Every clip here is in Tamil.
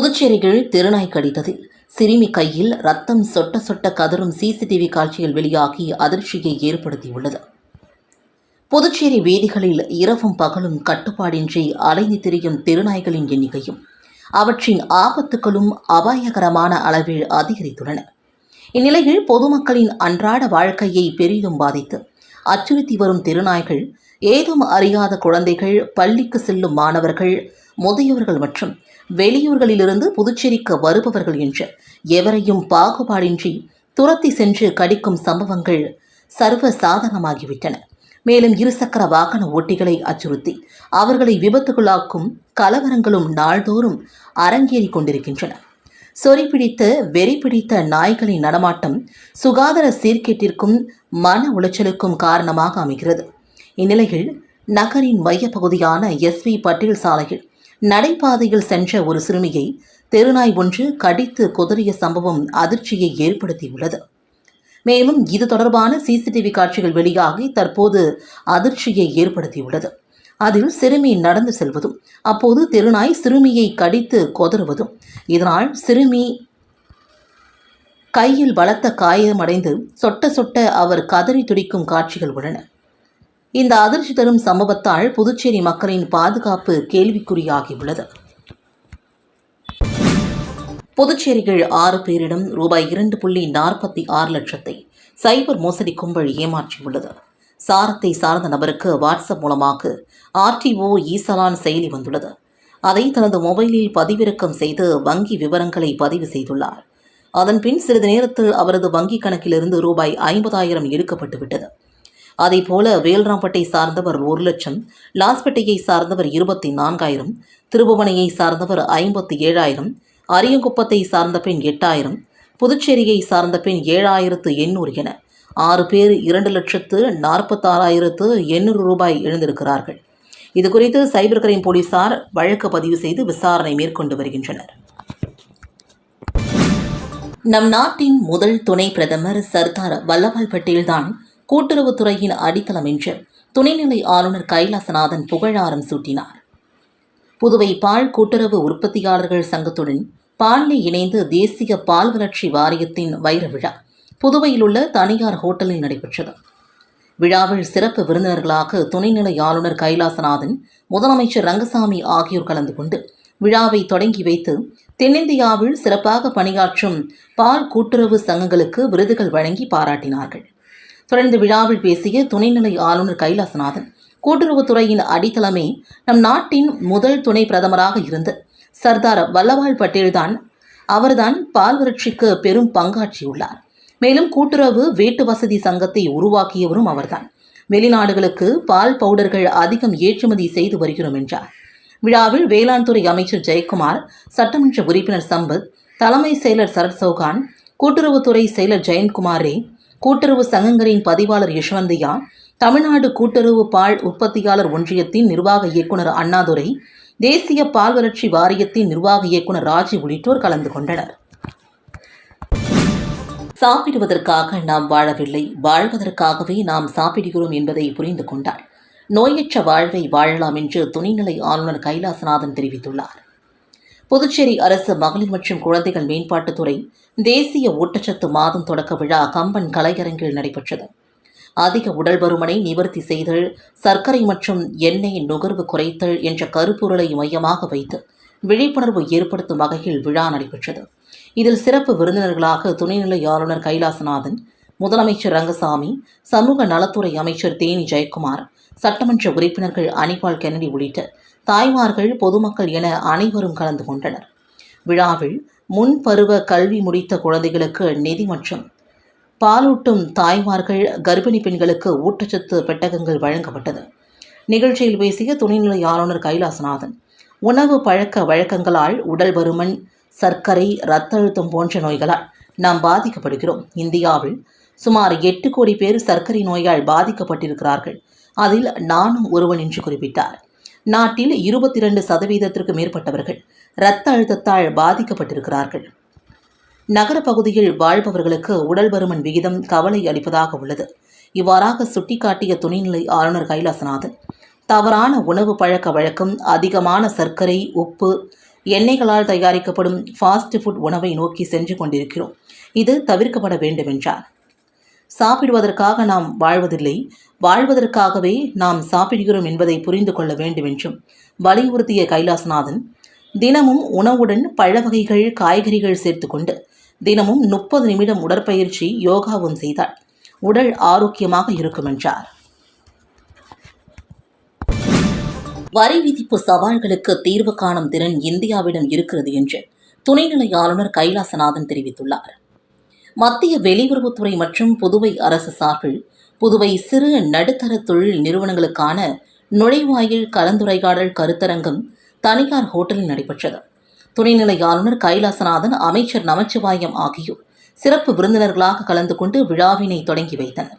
புதுச்சேரியில் திருநாய் கடித்ததில் சிறுமி கையில் ரத்தம் சொட்ட சொட்ட கதறும் சிசிடிவி காட்சிகள் வெளியாகி அதிர்ச்சியை ஏற்படுத்தியுள்ளது. புதுச்சேரி வீதிகளில் இரவும் பகலும் கட்டுப்பாடின்றி அலைந்து திரியும் திருநாய்களின் எண்ணிக்கையும் அவற்றின் ஆபத்துகளும் அபாயகரமான அளவில் அதிகரித்துள்ளன. இந்நிலையில் பொதுமக்களின் அன்றாட வாழ்க்கையை பெரிதும் பாதித்து அச்சுறுத்தி வரும் திருநாய்கள் ஏதும் அறியாத குழந்தைகள் பள்ளிக்கு செல்லும் மாணவர்கள் முதியோர்கள் மற்றும் வெளியூர்களிலிருந்து புதுச்சேரிக்கு வருபவர்கள் என்று எவரையும் பாகுபாடின்றி துரத்தி சென்று கடிக்கும் சம்பவங்கள் சர்வ சாதனமாகிவிட்டன மேலும் இருசக்கர வாகன ஓட்டிகளை அச்சுறுத்தி அவர்களை விபத்துக்குள்ளாக்கும் கலவரங்களும் நாள்தோறும் அரங்கேறிக் கொண்டிருக்கின்றன. சொறி பிடித்த வெறி பிடித்த நாய்களின் நடமாட்டம் சுகாதார சீர்கேட்டிற்கும் மன உளைச்சலுக்கும் காரணமாக அமைகிறது. இந்நிலையில் நகரின் மையப்பகுதியான எஸ்வி பட்டேல் சாலையில் நடைபாதையில் சென்ற ஒரு சிறுமியை தெருநாய் ஒன்று கடித்து குதறிய சம்பவம் அதிர்ச்சியை ஏற்படுத்தியுள்ளது. மேலும் இது தொடர்பான சிசிடிவி காட்சிகள் வெளியாகி தற்போது அதிர்ச்சியை ஏற்படுத்தியுள்ளது. அதில் சிறுமி நடந்து செல்வதும் அப்போது தெருநாய் சிறுமியை கடித்து கொதறுவதும் இதனால் சிறுமி கையில் பலத்த காயமடைந்து சொட்ட சொட்ட அவர் கதறி துடிக்கும் காட்சிகள் உள்ளன. இந்த அதிர்ச்சி தரும் சம்பவத்தால் புதுச்சேரி மக்களின் பாதுகாப்பு கேள்விக்குறியாகியுள்ளது. புதுச்சேரிகள் ஆறு பேரிடம் ரூபாய் இரண்டு புள்ளி நாற்பத்தி ஆறு லட்சத்தை சைபர் மோசடி கும்பல் ஏமாற்றியுள்ளது. சாரத்தை சார்ந்த நபருக்கு வாட்ஸ்அப் மூலமாக ஆர்டிஓ ஈசலான் செயலி வந்துள்ளது. அதை தனது மொபைலில் பதிவிறக்கம் செய்து வங்கி விவரங்களை பதிவு செய்துள்ளார். அதன்பின் சிறிது நேரத்தில் அவரது வங்கிக் கணக்கிலிருந்து ரூபாய் ஐம்பதாயிரம் எடுக்கப்பட்டு விட்டது அதேபோல வேல்ராம்பட்டை சார்ந்தவர் ஒரு லட்சம் லாஸ்பேட்டையை சார்ந்தவர் இருபத்தி நான்காயிரம் திருபுவனையை சார்ந்தவர் ஐம்பத்தி ஏழாயிரம் அரியங்குப்பத்தை சார்ந்த பெண் எட்டாயிரம் புதுச்சேரியை சார்ந்த பெண் ஏழாயிரத்து எண்ணூறு என ஆறு பேர் இரண்டு லட்சத்து நாற்பத்தாறாயிரத்து எண்ணூறு ரூபாய் இழந்திருக்கிறார்கள் இதுகுறித்து சைபர் கிரைம் போலீசார் வழக்கு பதிவு செய்து விசாரணை மேற்கொண்டு வருகின்றனர். நம் நாட்டின் முதல் துணை பிரதமர் சர்தார் வல்லபாய் பட்டேல்தான் கூட்டுறவுத்துறையின் அடித்தளம் என்று துணைநிலை ஆளுநர் கைலாசநாதன் புகழாரம் சூட்டினார். புதுவை பால் கூட்டுறவு உற்பத்தியாளர்கள் சங்கத்துடன் பாலில் இணைந்து தேசிய பால் வளர்ச்சி வாரியத்தின் வைர விழா புதுவையில் உள்ள தனியார் ஹோட்டலில் நடைபெற்றது. விழாவில் சிறப்பு விருந்தினர்களாக துணைநிலை ஆளுநர் கைலாசநாதன் முதலமைச்சர் ரங்கசாமி ஆகியோர் கலந்து கொண்டு விழாவை தொடங்கி வைத்து தென்னிந்தியாவில் சிறப்பாக பணியாற்றும் பால் கூட்டுறவு சங்கங்களுக்கு விருதுகள் வழங்கி பாராட்டினார்கள். தொடர்ந்து விழாவில் பேசிய துணைநிலை ஆளுநர் கைலாசநாதன் கூட்டுறவுத்துறையின் அடித்தளமே நம் நாட்டின் முதல் துணை பிரதமராக இருந்த சர்தார் வல்லபாய் பட்டேல்தான் அவர்தான் பால் வறட்சிக்கு பெரும் பங்காற்றியுள்ளார். மேலும் கூட்டுறவு வீட்டு வசதி சங்கத்தை உருவாக்கியவரும் அவர்தான். வெளிநாடுகளுக்கு பால் பவுடர்கள் அதிகம் ஏற்றுமதி செய்து வருகிறோம் என்றார். விழாவில் வேளாண் துறை அமைச்சர் ஜெயக்குமார் சட்டமன்ற உறுப்பினர் சம்பத் தலைமை செயலர் சரத் சௌகான் கூட்டுறவுத்துறை செயலர் ஜெயந்த்குமார் ரே கூட்டுறவு சங்கங்களின் பதிவாளர் யஷ்வந்தியா தமிழ்நாடு கூட்டுறவு பால் உற்பத்தியாளர் ஒன்றியத்தின் நிர்வாக இயக்குனர் அண்ணாதுரை தேசிய பால் வளர்ச்சி வாரியத்தின் நிர்வாக இயக்குனர் ராஜி உள்ளிட்டோர் கலந்து கொண்டனர். சாப்பிடுவதற்காக நாம் வாழவில்லை வாழ்வதற்காகவே நாம் சாப்பிடுகிறோம் என்பதை புரிந்து கொண்டால் நோயற்ற வாழ்வை வாழலாம் என்று துணைநிலை ஆளுநர் கைலாசநாதன் தெரிவித்துள்ளார். புதுச்சேரி அரசு மகளிர் மற்றும் குழந்தைகள் மேம்பாட்டுத்துறை தேசிய ஊட்டச்சத்து மாதம் தொடக்க விழா கம்பன் கலையரங்கில் நடைபெற்றது. அதிக உடல் பருமனை நிவர்த்தி செய்தல் சர்க்கரை மற்றும் எண்ணெய் நுகர்வு குறைத்தல் என்ற கருப்பொருளை மையமாக வைத்து விழிப்புணர்வு ஏற்படுத்தும் வகையில் விழா நடைபெற்றது. இதில் சிறப்பு விருந்தினர்களாக துணைநிலை ஆளுநர் கைலாசநாதன் முதலமைச்சர் ரங்கசாமி சமூக நலத்துறை அமைச்சர் தேனி ஜெயக்குமார் சட்டமன்ற உறுப்பினர்கள் அனிபால் கென்னடி உள்ளிட்ட தாய்மார்கள் பொதுமக்கள் என அனைவரும் கலந்து கொண்டனர். விழாவில் முன்பருவ கல்வி முடித்த குழந்தைகளுக்கு நிதி மற்றும் பாலூட்டும் தாய்மார்கள் கர்ப்பிணி பெண்களுக்கு ஊட்டச்சத்து பெட்டகங்கள் வழங்கப்பட்டது. நிகழ்ச்சியில் பேசிய துணைநிலை ஆளுநர் கைலாசநாதன் உணவு பழக்க வழக்கங்களால் உடல் பருமன் சர்க்கரை இரத்த அழுத்தம் போன்ற நோய்களால் நாம் பாதிக்கப்படுகிறோம். இந்தியாவில் சுமார் எட்டு கோடி பேர் சர்க்கரை நோயால் பாதிக்கப்பட்டிருக்கிறார்கள். அதில் நானும் ஒருவன் என்று குறிப்பிட்டார். நாட்டில் இருபத்தி இரண்டு சதவீதத்திற்கு மேற்பட்டவர்கள் இரத்த அழுத்தத்தால் பாதிக்கப்பட்டிருக்கிறார்கள். நகர பகுதியில் வாழ்பவர்களுக்கு உடல் பருமன் விகிதம் கவலை அளிப்பதாக உள்ளது. இவ்வாறாக சுட்டிக்காட்டிய துணைநிலை ஆளுநர் கைலாசநாதன் தவறான உணவு பழக்க வழக்கம் அதிகமான சர்க்கரை உப்பு எண்ணெய்களால் தயாரிக்கப்படும் ஃபாஸ்ட் ஃபுட் உணவை நோக்கி சென்று கொண்டிருக்கிறோம். இது தவிர்க்கப்பட வேண்டும் என்றார் சாப்பிடுவதற்காக நாம் வாழ்வதில்லை. வாழ்வதற்காகவே நாம் சாப்பிடுகிறோம் என்பதை புரிந்து கொள்ள வேண்டும் என்றும் வலியுறுத்திய கைலாசநாதன் தினமும் உணவுடன் பழ வகைகள் காய்கறிகள் சேர்த்துக்கொண்டு தினமும் முப்பது நிமிடம் உடற்பயிற்சி யோகாவும் செய்தால் உடல் ஆரோக்கியமாக இருக்கும் என்றார். வரி விதிப்பு சவால்களுக்கு தீர்வு காணும் திறன் இந்தியாவிடம் இருக்கிறது என்று துணைநிலை ஆளுநர் கைலாசநாதன் தெரிவித்துள்ளார். மத்திய வெளியுறவுத்துறை மற்றும் புதுவை அரசு சார்பில் புதுவை சிறு நடுத்தர தொழில் நிறுவனங்களுக்கான நுழைவாயில் கலந்துரையாடல் கருத்தரங்கம் தனியார் ஹோட்டலில் நடைபெற்றது. துணைநிலை ஆளுநர் கைலாசநாதன் அமைச்சர் நமச்சிவாயம் ஆகியோர் சிறப்பு விருந்தினர்களாக கலந்து கொண்டு விழாவினை தொடங்கி வைத்தனர்.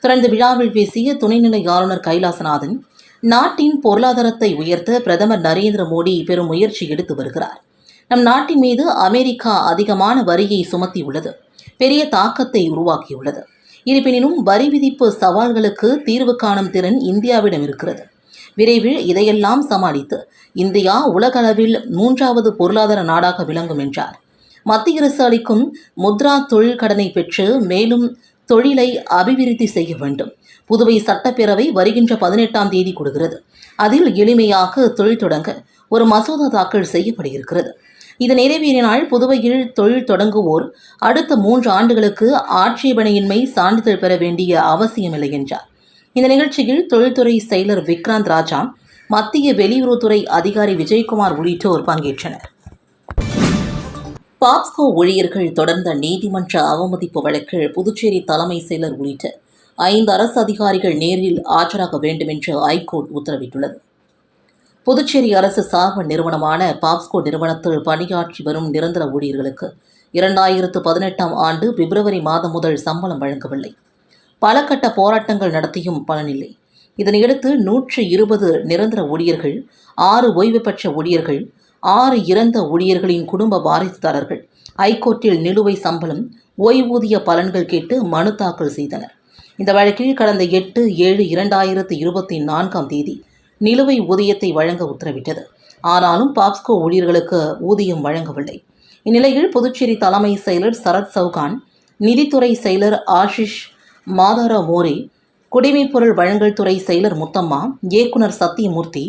தொடர்ந்து விழாவில் பேசிய துணைநிலை ஆளுநர் கைலாசநாதன் நாட்டின் பொருளாதாரத்தை உயர்த்த பிரதமர் நரேந்திர மோடி பெரும் முயற்சி எடுத்து வருகிறார். நம் நாட்டின் மீது அமெரிக்கா அதிகமான வரியை சுமத்தியுள்ளது பெரிய தாக்கத்தை உருவாக்கியுள்ளது. இருப்பினும் வரி விதிப்பு சவால்களுக்கு தீர்வு காணும் திறன் இந்தியாவிடம் இருக்கிறது. விரைவில் இதையெல்லாம் சமாளித்து இந்தியா உலகளவில் மூன்றாவது பொருளாதார நாடாக விளங்கும் என்றார். மத்திய அரசு அளிக்கும் முத்ரா தொழில் கடனை பெற்று மேலும் தொழிலை அபிவிருத்தி செய்ய வேண்டும். புதுவை சட்டப்பேரவை வருகின்ற பதினெட்டாம் தேதி கொடுக்கிறது. அதில் எளிமையாக தொழில் தொடங்க ஒரு மசோதா தாக்கல் செய்யப்படுகிறது இது நிறைவேறினால் புதுவையில் தொழில் தொடங்குவோர் அடுத்த மூன்று ஆண்டுகளுக்கு ஆட்சேபனையின்மை சான்றிதழ் பெற வேண்டிய அவசியமில்லை என்றார். இந்த நிகழ்ச்சியில் தொழில்துறை செயலர் விக்ராந்த் ராஜா மத்திய வெளியுறவுத்துறை அதிகாரி விஜயகுமார் உள்ளிட்டோர் பங்கேற்றனர். பாப்ஸ்கோ ஊழியர்கள் தொடர்ந்த நீதிமன்ற அவமதிப்பு வழக்கில் புதுச்சேரி தலைமை செயலர் உள்ளிட்ட ஐந்து அரசு அதிகாரிகள் நேரில் ஆஜராக வேண்டும் என்று ஐகோர்ட் உத்தரவிட்டுள்ளது. புதுச்சேரி அரசு சார்பு நிறுவனமான பாப்ஸ்கோ நிறுவனத்தில் பணியாற்றி வரும் நிரந்தர ஊழியர்களுக்கு இரண்டாயிரத்து பதினெட்டாம் ஆண்டு பிப்ரவரி மாதம் முதல் சம்பளம் வழங்கவில்லை. பல கட்ட போராட்டங்கள் நடத்தியும் பலனில்லை. இதனையடுத்து நூற்று இருபது நிரந்தர ஊழியர்கள் ஆறு ஓய்வு பெற்ற ஊழியர்கள் ஆறு இறந்த ஊழியர்களின் குடும்ப வாரிசுதாரர்கள் ஐகோர்ட்டில் நிலுவை சம்பளம் ஓய்வூதிய பலன்கள் கேட்டு மனு தாக்கல் செய்தனர். இந்த வழக்கில் கடந்த எட்டு ஏழு இரண்டாயிரத்து இருபத்தி நான்காம் தேதி நிலுவை ஊதியத்தை வழங்க உத்தரவிட்டது. ஆனாலும் பாப்ஸ்கோ ஊழியர்களுக்கு ஊதியம் வழங்கவில்லை. இந்நிலையில் புதுச்சேரி தலைமை செயலர் சரத் சவுகான் நிதித்துறை செயலர் ஆஷிஷ் மாதாரா மோரே குடிமைப்பொருள் வழங்கல் துறை செயலர் முத்தம்மா இயக்குனர் சத்தியமூர்த்தி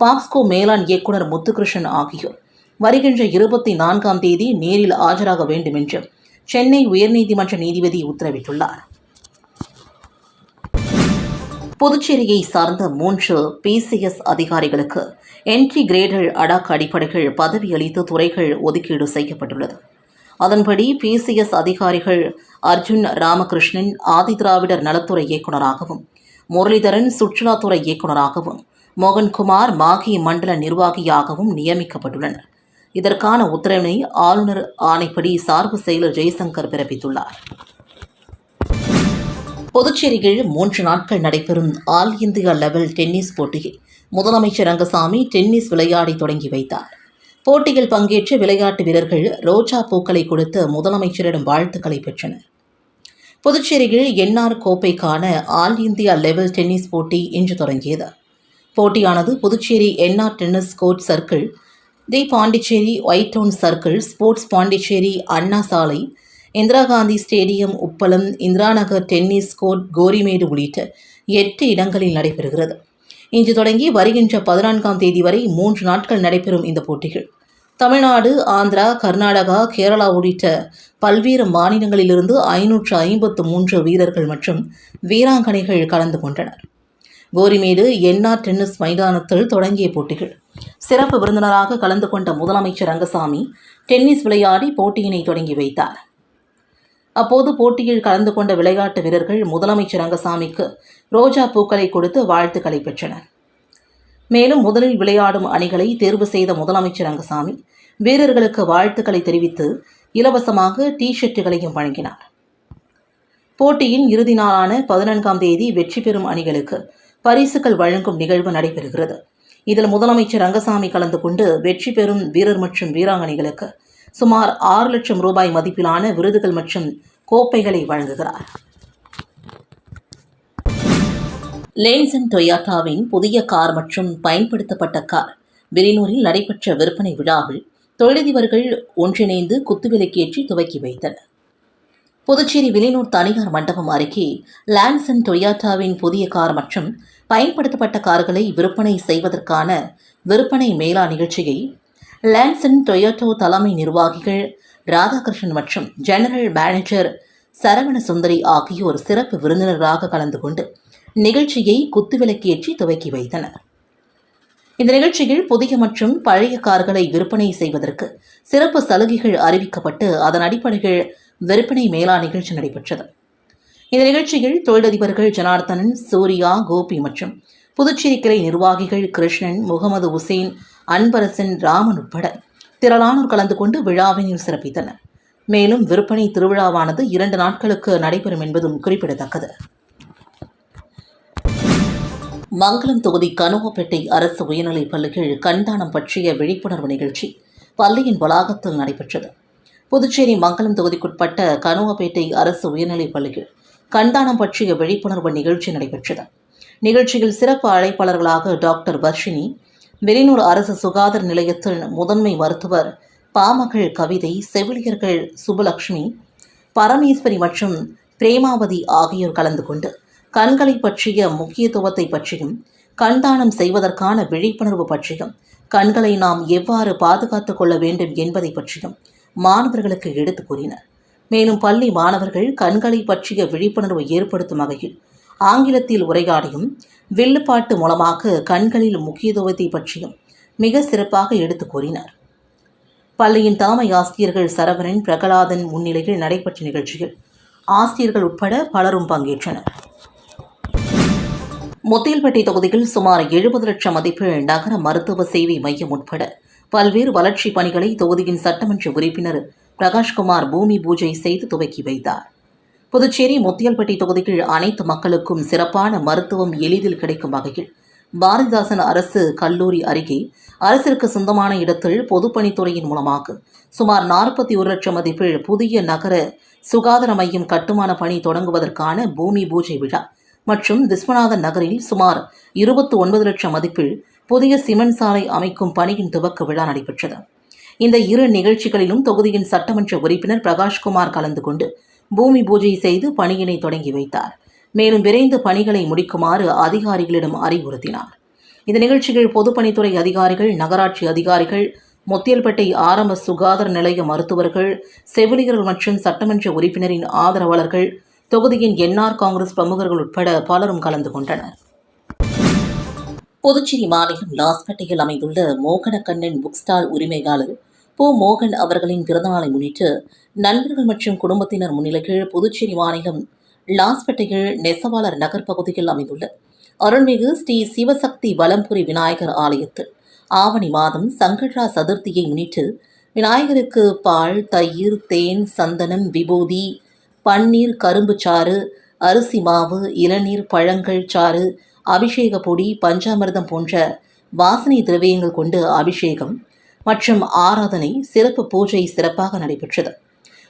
பாப்ஸ்கோ மேலாண் இயக்குனர் முத்துகிருஷ்ணன் ஆகியோர். வருகின்ற இருபத்தி நான்காம் தேதி நேரில் ஆஜராக வேண்டும் என்று சென்னை உயர்நீதிமன்ற நீதிபதி உத்தரவிட்டுள்ளார். புதுச்சேரியை சார்ந்த மூன்று பிசிஎஸ் அதிகாரிகளுக்கு என்ட்ரி கிரேடல் அடாக் அடிப்படைகள் பதவி அளித்து துறைகள் ஒதுக்கீடு செய்யப்பட்டுள்ளது. அதன்படி பிசிஎஸ் அதிகாரிகள் அர்ஜுன் ராமகிருஷ்ணன் ஆதிதிராவிடர் நலத்துறை இயக்குநராகவும் முரளிதரன் சுற்றுலாத்துறை இயக்குநராகவும் மோகன்குமார் மாகி மண்டல நிர்வாகியாகவும் நியமிக்கப்பட்டுள்ளனர். இதற்கான உத்தரவினை ஆளுநர் ஆணைப்படி சார்பு செயலர் ஜெய்சங்கர் பிறப்பித்துள்ளார். புதுச்சேரியில் மூன்று நாட்கள் நடைபெறும் ஆல் இந்தியா லெவல் டென்னிஸ் போட்டியில் முதலமைச்சர் ரங்கசாமி டென்னிஸ் விளையாடி தொடங்கி வைத்தார். போட்டியில் பங்கேற்ற விளையாட்டு வீரர்கள் ரோஜா பூக்களை கொடுத்து முதலமைச்சரிடம் வாழ்த்துக்களை பெற்றனர். புதுச்சேரியில் என்ஆர் கோப்பைக்கான ஆல் இந்தியா லெவல் டென்னிஸ் போட்டி இன்று தொடங்கியது. போட்டியானது Puducherry NR tennis court circle the Pondicherry white town circle sports Pondicherry Anna சாலை Indira Gandhi stadium Uppalam Indira Nagar tennis court Gorimedu உள்ளிட்ட எட்டு இடங்களில் நடைபெறுகிறது. இன்று தொடங்கி வருகின்ற பதினான்காம் தேதி வரை மூன்று நாட்கள் நடைபெறும் இந்த போட்டிகள். தமிழ்நாடு ஆந்திரா கர்நாடகா கேரளா உள்ளிட்ட பல்வேறு மாநிலங்களிலிருந்து ஐநூற்று ஐம்பத்து மூன்று வீரர்கள் மற்றும் வீராங்கனைகள் கலந்து கொண்டனர். கோரிமேடு என்ஆர் டென்னிஸ் மைதானத்தில் தொடங்கிய போட்டிகள். சிறப்பு விருந்தினராக கலந்து கொண்ட முதலமைச்சர் ரங்கசாமி டென்னிஸ் விளையாடி போட்டியினை தொடங்கி வைத்தார். அப்போது போட்டியில் கலந்து கொண்ட விளையாட்டு வீரர்கள் முதலமைச்சர் ரங்கசாமிக்கு ரோஜா பூக்களை கொடுத்து வாழ்த்துக்களை பெற்றனர். மேலும் முதலில் விளையாடும் அணிகளை தேர்வு செய்த முதலமைச்சர் ரங்கசாமி வீரர்களுக்கு வாழ்த்துக்களை தெரிவித்து இலவசமாக டி ஷர்ட்டுகளையும் வழங்கினார். போட்டியின் இறுதி நாளான பதினான்காம் தேதி வெற்றி பெறும் அணிகளுக்கு பரிசுகள் வழங்கும் நிகழ்வு நடைபெறுகிறது. இதில் முதலமைச்சர் ரங்கசாமி கலந்து கொண்டு வெற்றி பெறும் வீரர் மற்றும் வீராங்கனைகளுக்கு சுமார் ஆறு லட்சம் ரூபாய் மதிப்பிலான விருதுகள் மற்றும் கோப்பைகளை வழங்குகிறார். லேன்சன் டொயாட்டாவின் புதிய கார் மற்றும் பயன்படுத்தப்பட்ட கார் வெளிநூரில் நடைபெற்ற விற்பனை விழாவில் தொழிலதிபர்கள் ஒன்றிணைந்து குத்துவிலைக்கேற்றி துவக்கி வைத்தனர். புதுச்சேரி வெளிநூர் தனியார் மண்டபம் அருகே லான்சன் டொயாட்டாவின் புதிய கார் மற்றும் பயன்படுத்தப்பட்ட கார்களை விற்பனை செய்வதற்கான விற்பனை மேளா நிகழ்ச்சியை லான்சன் டொயோட்டோ தலைமை நிர்வாகிகள் ராதாகிருஷ்ணன் மற்றும் ஜெனரல் மேனேஜர் சரவண சுந்தரி ஆகியோர் சிறப்பு விருந்தினராக கலந்து கொண்டு நிகழ்ச்சியை குத்துவிளக்கேற்றி துவக்கி வைத்தனர். இந்த நிகழ்ச்சியில் புதிய மற்றும் பழைய கார்களை விற்பனை செய்வதற்கு சிறப்பு சலுகைகள் அறிவிக்கப்பட்டு அதன் அடிப்படையில் விற்பனை மேலா நிகழ்ச்சி நடைபெற்றது. இந்த நிகழ்ச்சியில் தொழிலதிபர்கள் ஜனார்த்தனன் சூர்யா கோபி மற்றும் புதுச்சேரி கிளை நிர்வாகிகள் கிருஷ்ணன் முகமது உசேன் அன்பரசன் ராமன் உட்பட திரளானோர் கலந்து கொண்டு விழாவினில் சிறப்பித்தனர். மேலும் விற்பனை திருவிழாவானது இரண்டு நாட்களுக்கு நடைபெறும் என்பதும் குறிப்பிடத்தக்கது. மங்களம் தொகுதி கனுவப்பேட்டை அரசு உயர்நிலைப் பள்ளிகள் கண்தானம் பற்றிய விழிப்புணர்வு நிகழ்ச்சி பள்ளியின் வளாகத்தில் நடைபெற்றது. புதுச்சேரி மங்களம் தொகுதிக்குட்பட்ட கனுவப்பேட்டை அரசு உயர்நிலைப் பள்ளியில் கண்தானம் பற்றிய விழிப்புணர்வு நிகழ்ச்சி நடைபெற்றது. நிகழ்ச்சியில் சிறப்பு அழைப்பாளர்களாக டாக்டர் வர்ஷினி வெளியூர் அரசு சுகாதார நிலையத்தில் முதன்மை மருத்துவர் பாமகள் கவிதை செவிலியர்கள் சுபலக்ஷ்மி பரமேஸ்வரி மற்றும் பிரேமாவதி ஆகியோர் கலந்து கொண்டு கண்களை பற்றிய முக்கியத்துவத்தை பற்றியும் கண்தானம் செய்வதற்கான விழிப்புணர்வு பற்றியும் கண்களை நாம் எவ்வாறு பாதுகாத்துக் கொள்ள வேண்டும் என்பதை பற்றியும் மாணவர்களுக்கு எடுத்துக் கூறினர். மேலும் பள்ளி மாணவர்கள் கண்களை பற்றிய விழிப்புணர்வு ஏற்படுத்தும் வகையில் ஆங்கிலத்தில் உரையாடியும் வில்லுப்பாட்டு மூலமாக கண்களில் முக்கியத்துவத்தை பற்றியும் மிக சிறப்பாக எடுத்துக் கூறினர். பள்ளியின் தலைமை ஆசிரியர்கள் சரவணன் பிரகலாதன் முன்னிலையில் நடைபெற்ற நிகழ்ச்சியில் ஆசிரியர்கள் உட்பட பலரும் பங்கேற்றனர். முத்தியல்பட்டி தொகுதியில் சுமார் எழுபது லட்சம் மதிப்பில் நகர மருத்துவ சேவை மையம் உட்பட பல்வேறு வளர்ச்சிப் பணிகளை தொகுதியின் சட்டமன்ற உறுப்பினர் பிரகாஷ்குமார் பூமி பூஜை செய்து துவக்கி வைத்தார். புதுச்சேரி முத்தியல்பட்டி தொகுதியில் அனைத்து மக்களுக்கும் சிறப்பான மருத்துவம் எளிதில் கிடைக்கும் வகையில் பாரதிதாசன் அரசு கல்லூரி அருகே அரசிற்கு சொந்தமான இடத்தில் பொதுப்பணித்துறையின் மூலமாக சுமார் நாற்பத்தி ஒரு லட்சம் மதிப்பில் புதிய நகர சுகாதார மையம் கட்டுமான பணி தொடங்குவதற்கான பூமி பூஜை விழா மற்றும் விஸ்வநாதன் நகரில் சுமார் இருபத்தி ஒன்பது லட்சம் மதிப்பில் புதிய சிமெண்ட் சாலை அமைக்கும் பணியின் துவக்க விழா நடைபெற்றது. இந்த இரு நிகழ்ச்சிகளிலும் தொகுதியின் சட்டமன்ற உறுப்பினர் பிரகாஷ்குமார் கலந்து கொண்டு பூமி பூஜை செய்து பணியினை தொடங்கி வைத்தார். மேலும் விரைந்து பணிகளை முடிக்குமாறு அதிகாரிகளிடம் அறிவுறுத்தினார். இந்த நிகழ்ச்சியில் பொதுப்பணித்துறை அதிகாரிகள் நகராட்சி அதிகாரிகள் முத்தியல்பேட்டை ஆரம்ப சுகாதார நிலைய மருத்துவர்கள் செவிலியர்கள் மற்றும் சட்டமன்ற உறுப்பினரின் ஆதரவாளர்கள் தொகுதியின் என்ஆர் காங்கிரஸ் பிரமுகர்கள் உட்பட பலரும் கலந்து கொண்டனர். புதுச்சேரி மாநிலம் லாஸ்பேட்டையில் அமைந்துள்ள மோகனக்கண்ணன் புக் ஸ்டால் உரிமையாளர் பு மோகன் அவர்களின் பிறந்தநாளை முன்னிட்டு நண்பர்கள் மற்றும் குடும்பத்தினர் முன்னிலையில் புதுச்சேரி மாநிலம் லாஸ்பேட்டையில் நெசவாளர் நகர் பகுதியில் அமைந்துள்ள அருள்மிகு ஸ்ரீ சிவசக்தி வலம்புரி விநாயகர் ஆலயத்தில் ஆவணி மாதம் சங்கடா சதுர்த்தியை முன்னிட்டு விநாயகருக்கு பால் தயிர் தேன் சந்தனம் விபூதி பன்னீர் கரும்பு சாறு அரிசி மாவு இளநீர் பழங்கள் சாறு அபிஷேக பொடி பஞ்சாமிர்தம் போன்ற வாசனை திரவியங்கள் கொண்டு அபிஷேகம் மற்றும் ஆராதனை சிறப்பு பூஜை சிறப்பாக நடைபெற்றது.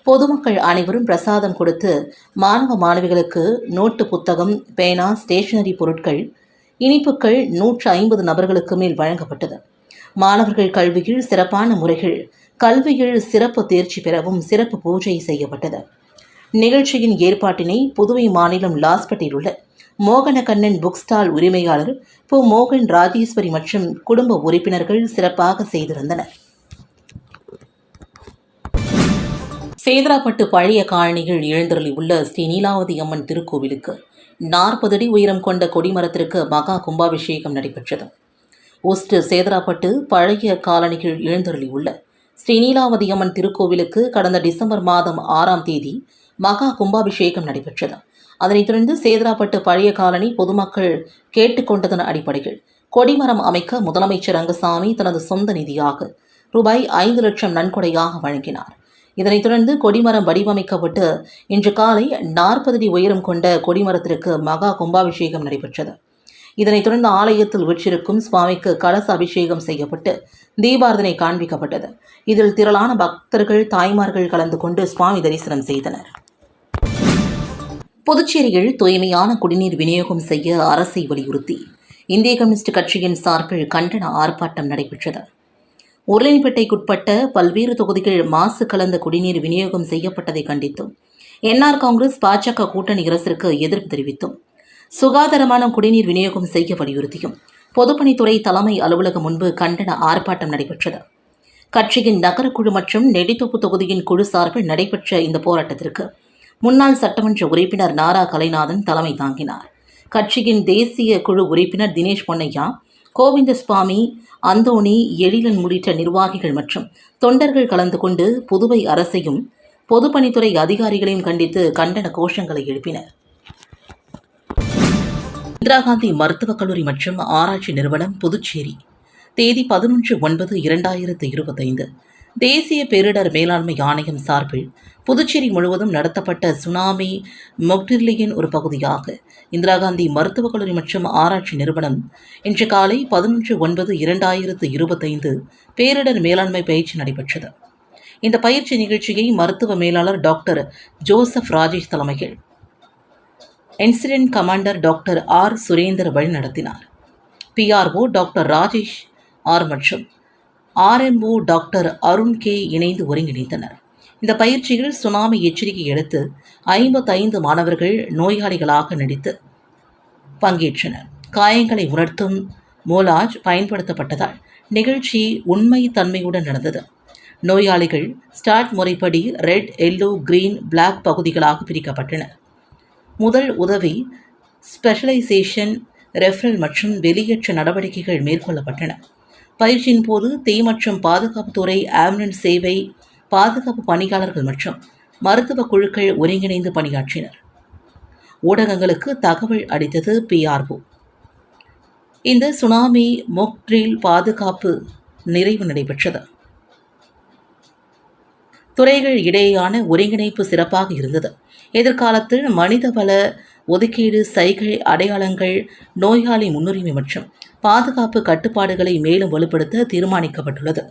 பொதுமக்கள் அனைவரும் பிரசாதம் கொடுத்து மாணவ மாணவிகளுக்கு நோட்டு புத்தகம் பேனா ஸ்டேஷனரி பொருட்கள் இனிப்புகள் நூற்று ஐம்பது நபர்களுக்கு மேல் வழங்கப்பட்டது. மாணவர்கள் கல்வியில் சிறப்பான முறைகள் கல்வியில் சிறப்பு தேர்ச்சி பெறவும் சிறப்பு பூஜை செய்யப்பட்டது. நிகழ்ச்சியின் ஏற்பாட்டினை புதுவை மாநிலம் லாஸ்பேட்டில் உள்ள மோகனகண்ணன் புக் ஸ்டால் உரிமையாளர் பு மோகன் ராஜேஸ்வரி மற்றும் குடும்ப உறுப்பினர்கள் சிறப்பாக செய்திருந்தனர். சேதராப்பட்டு பழைய காலனிகள் எழுந்தருளி உள்ள ஸ்ரீ நீலாவதி அம்மன் திருக்கோவிலுக்கு நாற்பது அடி உயரம் கொண்ட கொடிமரத்திற்கு மகா கும்பாபிஷேகம் நடைபெற்றது. ஒஸ்ட் சேதராப்பட்டு பழைய காலணிகள் எழுந்தருளி உள்ள ஸ்ரீ நீலாவதி அம்மன் திருக்கோவிலுக்கு கடந்த டிசம்பர் மாதம் ஆறாம் தேதி மகா கும்பாபிஷேகம் நடைபெற்றது. அதனைத் தொடர்ந்து சேதராப்பட்டு பழைய காலனி பொதுமக்கள் கேட்டுக்கொண்டதன் அடிப்படையில் கொடிமரம் அமைக்க முதலமைச்சர் ரங்கசாமி தனது சொந்த நிதியாக ரூபாய் ஐந்து லட்சம் நன்கொடையாக வழங்கினார். இதனைத் தொடர்ந்து கொடிமரம் வடிவமைக்கப்பட்டு இன்று காலை நாற்பது அடி உயரம் கொண்ட கொடிமரத்திற்கு மகா கும்பாபிஷேகம் நடைபெற்றது. இதனைத் தொடர்ந்து ஆலயத்தில் விற்றிருக்கும் சுவாமிக்கு கலச அபிஷேகம் செய்யப்பட்டு தீபாரதனை காண்பிக்கப்பட்டது. இதில் திரளான பக்தர்கள் தாய்மார்கள் கலந்து கொண்டு சுவாமி தரிசனம் செய்தனர். புதுச்சேரியில் தூய்மையான குடிநீர் விநியோகம் செய்ய அரசை வலியுறுத்தி இந்திய கம்யூனிஸ்ட் கட்சியின் சார்பில் கண்டன ஆர்ப்பாட்டம் நடைபெற்றது. உருளைப்பேட்டைக்குட்பட்ட பல்வேறு தொகுதிகள் மாசு கலந்த குடிநீர் விநியோகம் செய்யப்பட்டதை கண்டித்தும் என்ஆர் காங்கிரஸ் பாஜக கூட்டணி அரசிற்கு எதிர்ப்பு தெரிவித்தும் சுகாதாரமான குடிநீர் விநியோகம் செய்ய வலியுறுத்தியும் பொதுப்பணித்துறை தலைமை அலுவலகம் முன்பு கண்டன ஆர்ப்பாட்டம் நடைபெற்றது. கட்சியின் நகரக்குழு மற்றும் நெடித்தொப்பு தொகுதியின் குழு சார்பில் நடைபெற்ற இந்த போராட்டத்திற்கு முன்னாள் சட்டமன்ற உறுப்பினர் நாரா கலைநாதன் தலைமை தாங்கினார். கட்சியின் தேசிய குழு உறுப்பினர் தினேஷ் பொன்னையா கோவிந்தசுவாமி அந்தோணி எழிலன் உள்ளிட்ட நிர்வாகிகள் மற்றும் தொண்டர்கள் கலந்து கொண்டு புதுவை அரசையும் பொதுப்பணித்துறை அதிகாரிகளையும் கண்டித்து கண்டன கோஷங்களை எழுப்பினர். இந்திரா காந்தி மருத்துவக் கல்லூரி மற்றும் ஆராய்ச்சி நிறுவனம் புதுச்சேரி. தேதி பதினொன்று ஒன்பது இரண்டாயிரத்து இருபத்தைந்து. தேசிய பேரிடர் மேலாண்மை ஆணையம் சார்பில் புதுச்சேரி முழுவதும் நடத்தப்பட்ட சுனாமி மொக்டிர்லியின் ஒரு பகுதியாக இந்திரா காந்தி மருத்துவக் கல்லூரி மற்றும் ஆராய்ச்சி நிறுவனம் இன்று காலை பதினொன்று ஒன்பது இரண்டாயிரத்து இருபத்தைந்து பேரிடர் மேலாண்மை பயிற்சி நடைபெற்றது. இந்த பயிற்சி நிகழ்ச்சியை மருத்துவ மேலாளர் டாக்டர் ஜோசப் ராஜேஷ் தலைமையில் incident commander doctor R. Surender வழிநடத்தினார். PRO doctor Rajesh R. மற்றும் ஆர்எம்ஓ டாக்டர் அருண் கே இணைந்து ஒருங்கிணைத்தனர் இந்த பயிற்சியில் சுனாமி எச்சரிக்கை எடுத்து ஐம்பத்தைந்து மாணவர்கள் நோயாளிகளாக நடித்து பங்கேற்றனர். காயங்களை உணர்த்தும் மோலாஜ் பயன்படுத்தப்பட்டதால் நிகழ்ச்சி உண்மை தன்மையுடன் நடந்தது. நோயாளிகள் ஸ்டார்ட் முறைப்படி ரெட் எல்லோ கிரீன் பிளாக் பகுதிகளாக பிரிக்கப்பட்டனர் முதல் உதவி ஸ்பெஷலைசேஷன் ரெஃபரல் மற்றும் வெளியேற்ற நடவடிக்கைகள் மேற்கொள்ளப்பட்டன. பயிற்சியின் போது தீ மற்றும் பாதுகாப்புத்துறை ஆம்புலன்ஸ் சேவை பாதுகாப்பு பணியாளர்கள் மற்றும் மருத்துவ குழுக்கள் ஒருங்கிணைந்து பணியாற்றினர். ஊடகங்களுக்கு தகவல் அளித்தது பிஆர்ஓ இந்த சுனாமி மொக்ட்ரில் பாதுகாப்பு நிறைவு நடைபெற்றது. துறைகள் இடையேயான ஒருங்கிணைப்பு சிறப்பாக இருந்தது. எதிர்காலத்தில் மனிதவள ஒதுக்கீடு சைகை அடையாளங்கள் நோயாளி முன்னுரிமை மற்றும் பாதுகாப்பு கட்டுப்பாடுகளை மேலும் வலுப்படுத்த தீர்மானிக்கப்பட்டுள்ளது.